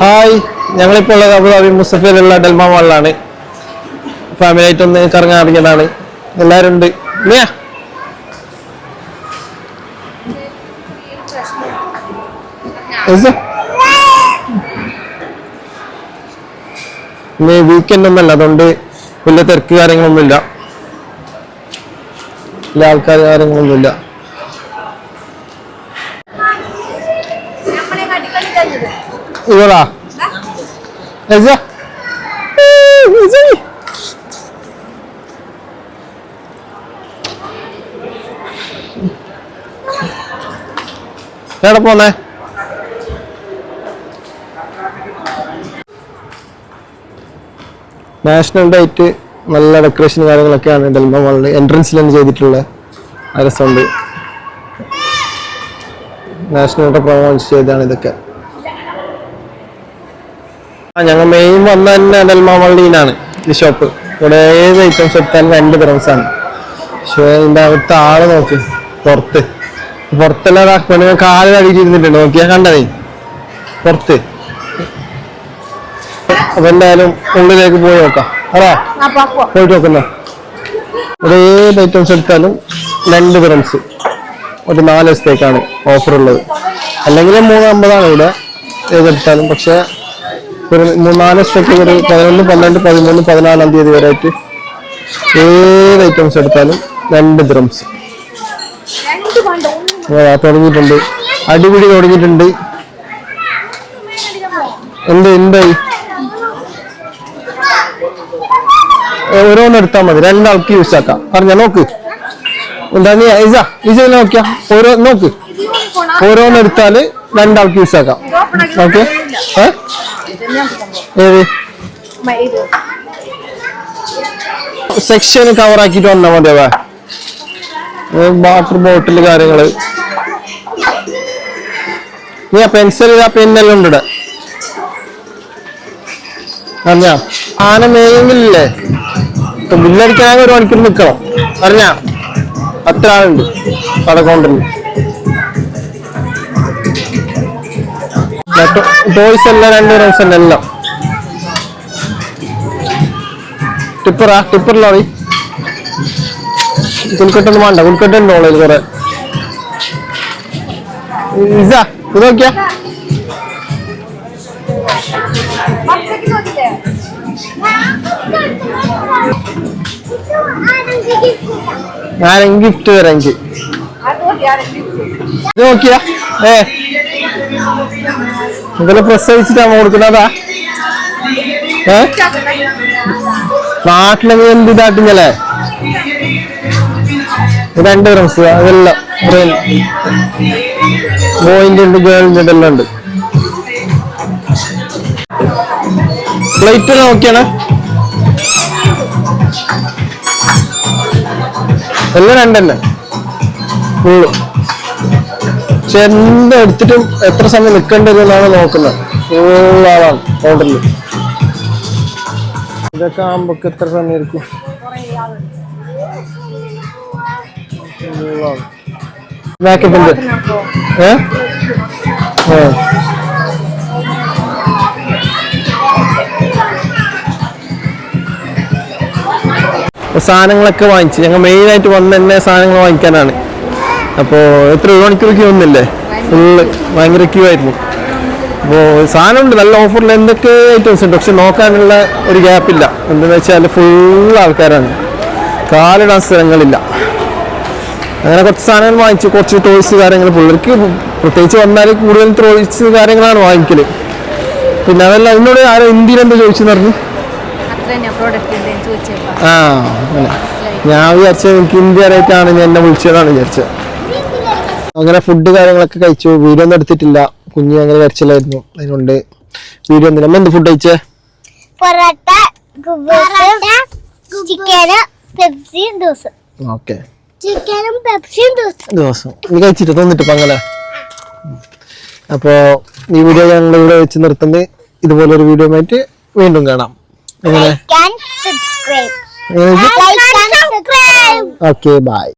Hi. ഞങ്ങളിപ്പോൾ ഉള്ളത് Abu Dhabi മുസഫയിലുള്ള ഡൽമ മാളിലാണ്. Family ആയിട്ട് ഒന്ന് കറങ്ങാൻ ഇറങ്ങിയതാണ് എല്ലാവരും ഉണ്ട് ഇല്ലയാ വീക്കെൻഡ് ഒന്നല്ല അതുകൊണ്ട് വലിയ തിരക്ക് കാര്യങ്ങളൊന്നുമില്ല വലിയ ആൾക്കാർ കാര്യങ്ങളൊന്നുമില്ല ഇവളാ? എസ? എസ? എവിടെ പോന്നേ? നാഷണൽ ഡേറ്റ് നല്ല ഡെക്കറേഷൻ കാര്യങ്ങളൊക്കെയാണ് ഡെൽമ മാളിൽ എൻട്രൻസിൽ തന്നെ ചെയ്തിട്ടുള്ള. രസമുണ്ട് നാഷണൽ ഡേ പ്രൊമോട്ട് ചെയ്താണ് ഇതൊക്കെ. ഞങ്ങൾ മെയിൻ വന്ന തന്നെ ഡെൽമ ഈ ഷോപ്പ് ഇവിടെ ഏത് ഐറ്റംസ് എടുത്താലും രണ്ട് ദിവസമാണ് പക്ഷേ ഇതിന്റെ അകത്ത് ആൾ നോക്ക് പുറത്ത്. പുറത്തെല്ലാം പെണ്ണുങ്ങൾ കാലിൽ അടിയിട്ടിരുന്നിട്ടുണ്ട് നോക്കിയാൽ കണ്ടതേ. പുറത്ത്. അപ്പൊ എന്തായാലും ഉള്ളിലേക്ക് പോയി നോക്കാം. അതാ ആ പോയിട്ട് നോക്കുന്ന. ഇവിടെ ഏത് ഐറ്റംസ് എടുത്താലും രണ്ട് ദിറംസ് ഒരു നാല് ദിവസത്തേക്കാണ് ഓഫർ ഉള്ളത്. അല്ലെങ്കിൽ മൂന്ന് അമ്പതാണ് ഇവിടെ ഏതെടുത്താലും പക്ഷെ ഒരു മൂന്നാൽ ദിവസത്തേക്ക് ഒരു പതിനൊന്ന് പന്ത്രണ്ട് പതിമൂന്ന് പതിനാലാം തീയതി വരെ ആയിട്ട് ഏത് ഐറ്റംസ് എടുത്താലും രണ്ട് ഡ്രംസ് തുടങ്ങിയിട്ടുണ്ട്. അടിപിടി തുടങ്ങിയിട്ടുണ്ട്. എന്ത് എന്തായി ഓരോന്ന് എടുത്താൽ മതി. രണ്ടാൾക്ക് യൂസ് ആക്കാം. പറഞ്ഞ നോക്ക്. എന്താ നീ ഇസ ഇസ നോക്കിയാ? ഓരോ നോക്ക്. ഓരോന്ന് എടുത്താൽ രണ്ടാൾക്ക് യൂസ് ആക്കാം. ഓക്കെ സെക്ഷൻ കവർ ആക്കിട്ട് വന്നാ മതിയാവേ വാട്ടർ ബോട്ടിൽ കാര്യങ്ങൾ. നീ ആ പെൻസിൽ ആ പെന്നെല്ലാം ഉണ്ട് അറിഞ്ഞാ ആന മേയുന്നില്ലേ ബില്ലടിക്കാനാകെ ഒരു മണിക്കൂർ നിക്കണം. അറിഞ്ഞാ അത്ര ആളുണ്ട്. കടക്കൗണ്ടറിൽ ടോയ്സ് എല്ലാം രണ്ട് റൺസ് തന്നെ എല്ലാം. ടിപ്പറാ ടിപ്പർ ലോറി പുൽക്കെട്ടൊന്നും വേണ്ട പുൽക്കെട്ടുണ്ട് ഓളയിൽ കുറെ. ഇത് നോക്കിയാ. ഞാൻ ഗിഫ്റ്റ് തരാം എനിക്ക് നോക്കിയാ ഏ. ഇതെല്ലാം പ്രസവിച്ചിട്ടാണ് കൊടുക്കുന്നതാ? ഏ? നാട്ടിലൊക്കെ എന്ത് ഇതാട്ടിഞ്ഞല്ലേ രണ്ട് റംസ് അതെല്ലാം ബോയിന്റെ ഉണ്ട് ഗേളിന്റെ ഉണ്ട് എല്ലാം ഉണ്ട്. പ്ലേറ്റ് നോക്കിയാണ് എല്ലാം രണ്ടന്നെ ഫുള്ള് പക്ഷെ എന്താ എടുത്തിട്ടും എത്ര സമയം നിൽക്കേണ്ടതെന്നാണ് നോക്കുന്നത്. ഫുൾ ആളാണ് ഓർഡറിൽ ഇതൊക്കെ ആകുമ്പോൾ എത്ര സമയം ഇരിക്കും സാധനങ്ങളൊക്കെ വാങ്ങിച്ച്. ഞങ്ങൾ മെയിൻ ആയിട്ട് വന്ന തന്നെ സാധനങ്ങൾ വാങ്ങിക്കാനാണ്. അപ്പോൾ എത്ര ഒരു മണിക്കൂർ ക്യൂ ഒന്നില്ലേ ഫുള്ള് ഭയങ്കര ക്യൂ ആയിരുന്നു. അപ്പോൾ സാധനമുണ്ട് നല്ല ഓഫറിൽ എന്തൊക്കെ ഐറ്റംസ് ഉണ്ട്? പക്ഷെ നോക്കാനുള്ള ഒരു ഗ്യാപ്പില്ല എന്താണെന്ന് വെച്ചാൽ ഫുൾ ആൾക്കാരാണ്. കാലിടാൻ സ്ഥലങ്ങളില്ല. അങ്ങനെ കുറച്ച് സാധനങ്ങൾ വാങ്ങിച്ചു. കുറച്ച് ടോയ്സ് കാര്യങ്ങൾ പിള്ളേർക്ക് പ്രത്യേകിച്ച് വന്നാൽ കൂടുതൽ ടോയ്സ് കാര്യങ്ങളാണ് വാങ്ങിക്കൽ പിന്നെ അതല്ല എന്നോട് ആരോ ഇന്ത്യയിൽ എന്താ ചോദിച്ചെന്ന് പറഞ്ഞു. ആ ഞാൻ വിചാരിച്ചത് എനിക്ക് ഇന്ത്യ റേറ്റാണ് ഞാൻ എന്നെ വിളിച്ചതാണ് വിചാരിച്ചത്. അങ്ങനെ ഫുഡ് കാര്യങ്ങളൊക്കെ കഴിച്ചു. വീഡിയോ ഒന്നും എടുത്തിട്ടില്ല. കുഞ്ഞ് അങ്ങനെ കരച്ചിലായിരുന്നു. അതിനുണ്ട്. വീഡിയോ ഒന്നും എന്ത് ഫുഡ് കഴിച്ചേ? പൊറോട്ട ചിക്കന് ഓക്കെ. പെപ്സിയും നീ കഴിച്ചിട്ട് തോന്നിട്ട് അങ്ങനെ. അപ്പോൾ ഈ വീഡിയോ ഞങ്ങൾ ഇവിടെ വെച്ച് നിർത്തുന്നത് ഇതുപോലൊരു വീഡിയോ ആയിട്ട് വീണ്ടും കാണാം. എങ്ങനെ? Okay bye